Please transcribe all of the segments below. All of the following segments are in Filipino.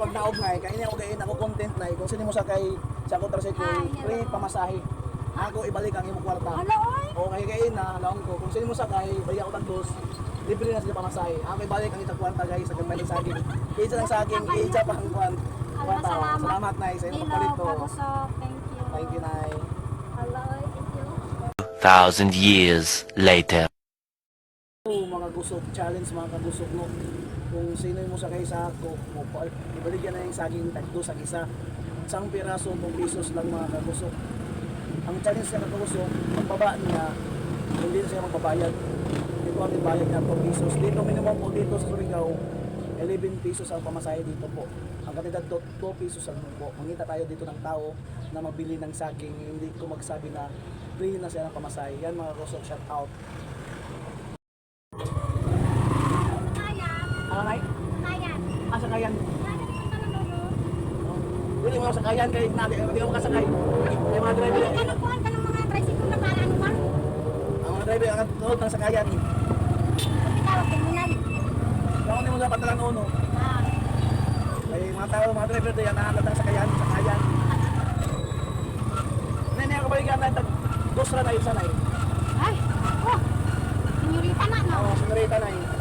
Pag naog na, kaya niya gain ako content na kung sino mo sakay sa ako tricycle, Ay, hello. free pamasahe. Ako ibalik ang imong kwarta. O kaya gain na, laong ko, kung sino mo sakay, balik ako tagdos, libre na sila pamasahe. Ako ibalik ang itang kwarta guys, sa ganda sa akin. Isa lang sa akin, isa pa ang Kwarta. salamat. Salamat na sa imong Hello, palit to. Kagusok. Thank you. Thank you, Nay. Hala, oy. Thank you. thousand years later. Oo, mga gusok, challenge mga kagusok no. Kung sino mo sakay sa ako, ibaligyan na yung saging tagdo sa isa. Isang piraso, 2 pesos lang mga kagusok. Ang challenge sa kagusok, pagbaba niya, hindi na siya magbabayad. Dito ang bayad niya 2 pesos. Dito minimum po dito sa Surigao, 11 pesos ang pamasahe dito po. Ang kanidad 2 pesos ang po. Mangita tayo dito ng tao na mabili ng saging. Hindi ko magsabi na free na siya ng pamasahe. Yan mga kagusok, shout out. Ano nay? Ah, sakayan. Hindi mo sakayan kay nabi, hindi mo kasakay. May mga driver. Ano po ang tanong mga tricycle na para ano man? Ang mga driver ang tuhod ng sakayan. Tawag kriminal. Kung hindi mo dapat talang uno. Ah, May mga tao, mga driver diyan nahanap ng sakayan, sakayan. Nene ako balikan na tag dos ra na yun sanay. Ay, oh. Senyorita na, no? Oo, sinurita na yun.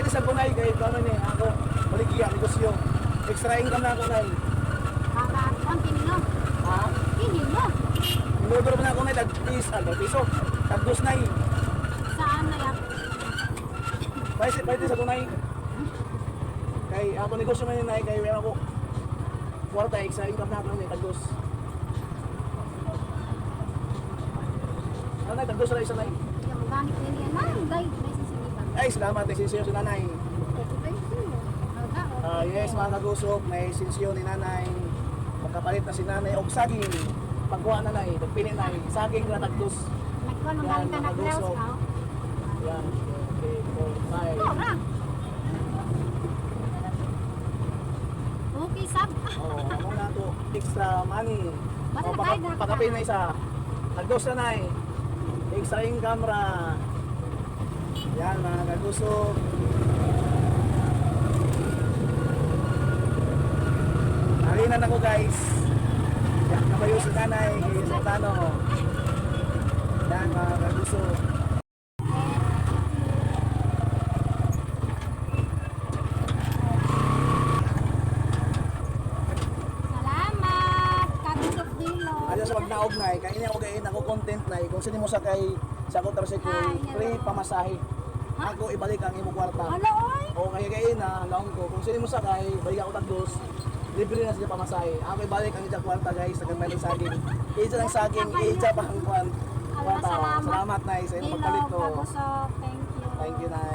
Kahit isang kunay, kahit ano ni ako, baligya, negosyo. Extra income na ako na yun. Kakakuan, kinino. Ha? Kinino. Inodor mo na na tag pis, ano, piso. Tag dos na yun. Saan na yan? Pwede, pwede sa tunay. Kay ako negosyo man na kay meron ako. Kwarta extra income na ako ni tagos. Ano na tagos ra isa na. Yung gamit na niya. May sisilipan. Ay, salamat kay sinsiyo si nanay. Ah, yes, mga kagusok, may sinsiyo ni nanay. Magkapalit na si nanay og saging. Pagkuha na nay, pagpili na saging na tagos. Nagkuhan ng galing ka na Klaus, ka? Yan, 2, 3, 4, 5. Oo, ra. Okay, sab. Oh, ano na to? Extra money. Basta Oh, na tayo, dapat pakapin na. na isa. Tagdos na nai. Extra yung camera. Yan mga kagusok. Halinan ako guys. Yan, kabayo si nanay. Sa tano. Yan mga sa pagnaog na kaya niya ako gain ako content na kung sino mo sakay sa ako tricycle, free pamasahe. Ako ibalik ang imong kwarta. Hala, oy. O kaya gain na, laong ko, kung sino mo sakay, balik ako tagdos, libre na sila pamasahe. Ako ibalik ang ijang kwarta guys, sa ganda ng saging. Isa lang saging, isa pa ang Kwarta. salamat. Salamat na sa imong Dilo, pagpalit kagusok. Thank you. Thank you, Nay.